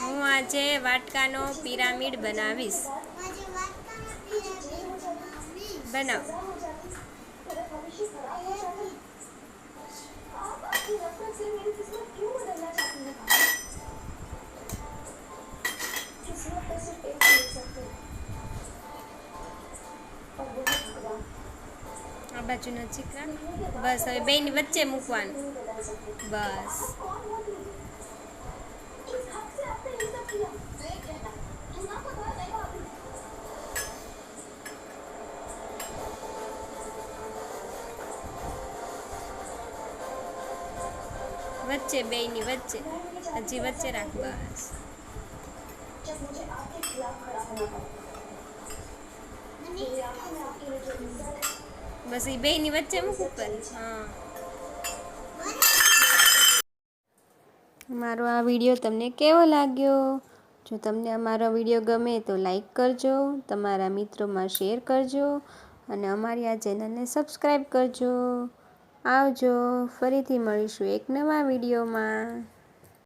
હું આજે વાટકાનો પિરામિડ બનાવીશ. બનાવ. બનાવવી બનાવ આ બાજુ નજીક રાખ બસ, હવે બેની વચ્ચે મૂકવાનું. બસ. વચ્ચે, બેયની વચ્ચે. હજી વચ્ચે રાખ, બસ. બસ એ બેયની વચ્ચે મૂકું હા. મારો આ વીડિયો તમને કેવો લાગ્યો? જો તમને અમારો વીડિયો ગમે તો લાઈક કરજો, તમારા મિત્રોમાં શેર કરજો અને અમારી આ ચેનલને સબસ્ક્રાઈબ કરજો. આવજો, ફરીથી મળીશું એક નવા વિડીયોમાં.